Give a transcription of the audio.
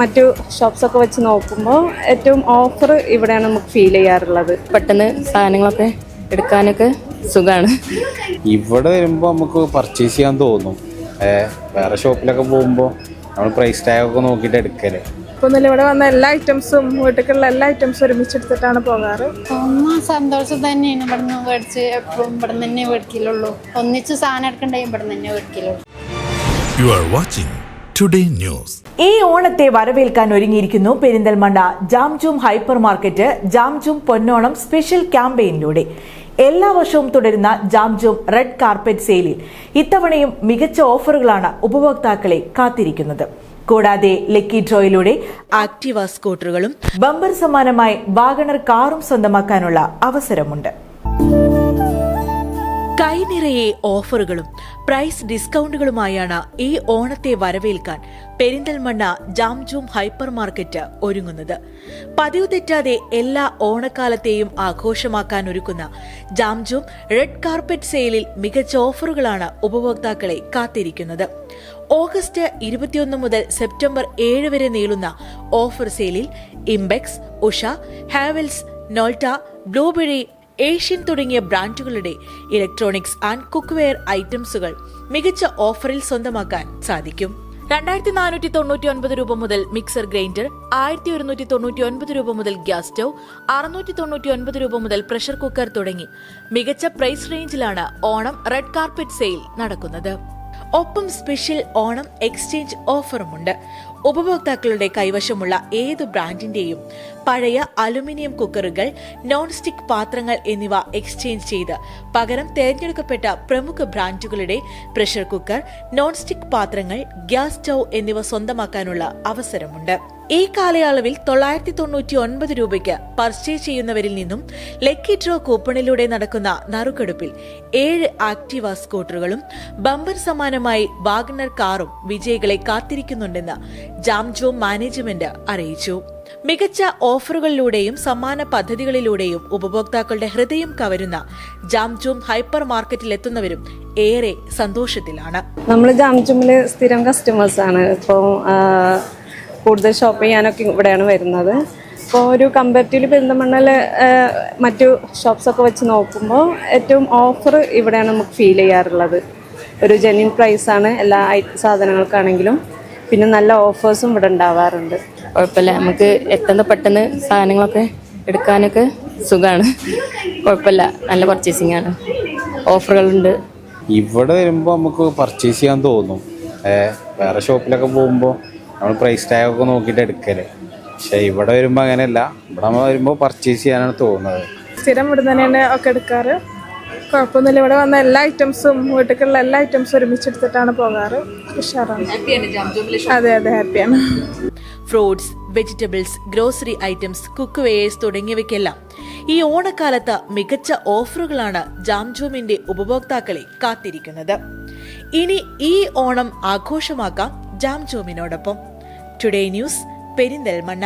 മറ്റു ഷോപ്സൊക്കെ വെച്ച് നോക്കുമ്പോൾ ഏറ്റവും ഓഫർ ഇവിടെയാണ് നമുക്ക് ഫീൽ ചെയ്യാറുള്ളത്. പെട്ടെന്ന് സാധനങ്ങളൊക്കെ എടുക്കാനൊക്കെ സുഖമാണ് ഇവിടെ വരുമ്പോൾ നമുക്ക് പർച്ചേസ് ചെയ്യാൻ തോന്നും. വേറെ ഷോപ്പിലൊക്കെ പോകുമ്പോൾ നമ്മൾ പ്രൈസ് ടാഗ് ഒക്കെ നോക്കിയിട്ട് എടുക്കൽ. ഇപ്പം ഇവിടെ വന്ന എല്ലാ ഐറ്റംസും വീട്ടിലുള്ള എല്ലാ ഐറ്റംസും ഒരുമിച്ചെടുത്തിട്ടാണ് പോകാറ്. ഒന്നും സന്തോഷം തന്നെയാണ് ഇവിടുന്ന് മേടിച്ച് എപ്പോഴും ഇവിടെ തന്നെ മേടിക്കലുള്ളൂ. ഒന്നിച്ച് സാധനം എടുക്കണ്ടേ ഇവിടെ തന്നെ മേടിക്കലുള്ളൂ. You are watching Today news ഈ ഓണത്തെ വരവേൽക്കാൻ ഒരുങ്ങിയിരിക്കുന്നു Perinthalmanna Jamjoom hyper market Jamjoom പൊന്നോണം സ്പെഷ്യൽ ക്യാമ്പയിനിലൂടെ എല്ലാ വർഷവും തുടരുന്ന ജാംജൂം റെഡ് കാർപ്പറ്റ് സെയിലിൽ ഇത്തവണയും മികച്ച ഓഫറുകളാണ് ഉപഭോക്താക്കളെ കാത്തിരിക്കുന്നത്. കൂടാതെ ലക്കി ഡ്രോയിലൂടെ ആക്ടിവ സ്കൂട്ടറുകളും ബമ്പർ സമ്മാനമായി വാഗണർ കാറും സ്വന്തമാക്കാനുള്ള അവസരമുണ്ട്. കൈനിറയെ ഓഫറുകളും പ്രൈസ് ഡിസ്കൗണ്ടുകളുമായാണ് ഈ ഓണത്തെ വരവേൽക്കാൻ പെരിന്തൽമണ്ണ ജാംജൂം ഹൈപ്പർ മാർക്കറ്റ് ഒരുങ്ങുന്നത്. പതിവ് തെറ്റാതെ എല്ലാ ഓണക്കാലത്തെയും ആഘോഷമാക്കാൻ ഒരുക്കുന്ന ജാംജൂം റെഡ് കാർപ്പറ്റ് സെയിലിൽ മികച്ച ഓഫറുകളാണ് ഉപഭോക്താക്കളെ കാത്തിരിക്കുന്നത്. ഓഗസ്റ്റ് ഇരുപത്തിയൊന്ന് മുതൽ സെപ്റ്റംബർ ഏഴ് വരെ നീളുന്ന ഓഫർ സെയിലിൽ Impex Usha Havells Nolta Blueberry Asian തുടങ്ങിയ ബ്രാൻഡുകളുടെ ഇലക്ട്രോണിക്സ് ആൻഡ് കുക്ക്വെയർ ഐറ്റംസുകൾ മികച്ച ഓഫറിൽ സ്വന്തമാക്കാൻ സാധിക്കും. രണ്ടായിരത്തി നാനൂറ്റി തൊണ്ണൂറ്റി ഒൻപത് രൂപ മുതൽ മിക്സർ ഗ്രൈൻഡർ ആയിരത്തി ഒരുന്നൂറ്റി തൊണ്ണൂറ്റി ഒൻപത് രൂപ മുതൽ ഗ്യാസ് സ്റ്റൗ അറുന്നൂറ്റി തൊണ്ണൂറ്റി ഒൻപത് രൂപ മുതൽ പ്രഷർ കുക്കർ തുടങ്ങി മികച്ച പ്രൈസ് റേഞ്ചിലാണ് ഓണം റെഡ് കാർപ്പറ്റ് സെയിൽ നടക്കുന്നത്. ഒപ്പം സ്പെഷ്യൽ ഓണം എക്സ്ചേഞ്ച് ഓഫറുമുണ്ട്. ഉപഭോക്താക്കളുടെ കൈവശമുള്ള ഏത് ബ്രാൻഡിന്റെയും പഴയ അലുമിനിയം കുക്കറുകൾ നോൺ സ്റ്റിക് പാത്രങ്ങൾ എന്നിവ എക്സ്ചേഞ്ച് ചെയ്ത് പകരം തിരഞ്ഞെടുക്കപ്പെട്ട പ്രമുഖ ബ്രാൻഡുകളുടെ പ്രഷർ കുക്കർ നോൺ സ്റ്റിക് പാത്രങ്ങൾ ഗ്യാസ് സ്റ്റൗ എന്നിവ സ്വന്തമാക്കാനുള്ള അവസരമുണ്ട്. ഈ കാലയളവിൽ തൊള്ളായിരത്തി തൊണ്ണൂറ്റി ഒൻപത് രൂപയ്ക്ക് പർച്ചേസ് ചെയ്യുന്നവരിൽ നിന്നും ലക്കി ഡ്രോ കൂപ്പണിലൂടെ നടക്കുന്ന നറുക്കെടുപ്പിൽ ഏഴ് ആക്ടിവ സ്കൂട്ടറുകളും ബമ്പർ സമാനമായി വാഗ്നർ കാറും വിജയികളെ കാത്തിരിക്കുന്നുണ്ടെന്ന് ജാംജോ മാനേജ്മെന്റ് അറിയിച്ചു. മികച്ച ഓഫറുകളിലൂടെയും സമ്മാന പദ്ധതികളിലൂടെയും ഉപഭോക്താക്കളുടെ ഹൃദയം കവരുന്ന ജാംജൂം ഹൈപ്പർ മാർക്കറ്റിൽ എത്തുന്നവരും ഏറെ സന്തോഷത്തിലാണ്. നമ്മൾ ജാംജൂമിലെ സ്ഥിരം കസ്റ്റമേഴ്സാണ് ഇപ്പോൾ കൂടുതൽ ഷോപ്പ് ചെയ്യാനൊക്കെ ഇവിടെയാണ് വരുന്നത്. അപ്പോൾ ഒരു കമ്പാരിറ്റീവ്ലി പെരിന്തമണ്ണയിൽ മറ്റു ഷോപ്സൊക്കെ വെച്ച് നോക്കുമ്പോൾ ഏറ്റവും ഓഫർ ഇവിടെയാണ് നമുക്ക് ഫീൽ ചെയ്യാറുള്ളത്. ഒരു ജെന്യൂൻ പ്രൈസാണ് എല്ലാ സാധനങ്ങൾക്കാണെങ്കിലും. പിന്നെ നല്ല ഓഫേഴ്സും ഇവിടെ ഉണ്ടാവാറുണ്ട്. കുഴപ്പമില്ല. നമുക്ക് എത്തുന്ന പെട്ടെന്ന് സാധനങ്ങളൊക്കെ എടുക്കാനൊക്കെ സുഖമാണ് കുഴപ്പമില്ല. നല്ല പർച്ചേസിംഗ് ആണ്. ഓഫറുകളുണ്ട് ഇവിടെ വരുമ്പോൾ നമുക്ക് പർച്ചേസ് ചെയ്യാൻ തോന്നും. വേറെ ഷോപ്പിലൊക്കെ പോകുമ്പോൾ നമ്മൾ പ്രൈസ് ടാഗൊക്കെ ഒക്കെ നോക്കിയിട്ട് എടുക്കൽ. പക്ഷെ ഇവിടെ വരുമ്പോൾ അങ്ങനെയല്ല. ഇവിടെ നമ്മൾ വരുമ്പോൾ പർച്ചേസ് ചെയ്യാനാണ് തോന്നുന്നത്. സ്ഥിരം ഇവിടെ തന്നെയാണ് ഒക്കെ എടുക്കാറ്. കുഴപ്പമൊന്നുമില്ല. ഇവിടെ വന്ന എല്ലാ ഐറ്റംസും വീട്ടിലുള്ള എല്ലാ ഐറ്റംസും ഒരുമിച്ചെടുത്തിട്ടാണ് പോകാറ്. ഉഷാറാണ്. അതെ അതെ ഹാപ്പിയാണ് fruits vegetables grocery items cook wares തുടങ്ങിയവയ്ക്കെല്ലാം ഈ ഓണക്കാലത്ത് മികച്ച ഓഫറുകളാണ് ജാംജോമിന്റെ ഉപഭോക്താക്കളെ കാത്തിരിക്കുന്നത്. ഇനി ഈ ഓണം ആഘോഷമാക്കാം. ജാംജൂമിനോടൊപ്പം ടുഡേ ന്യൂസ് പെരിന്തൽമണ്ണ.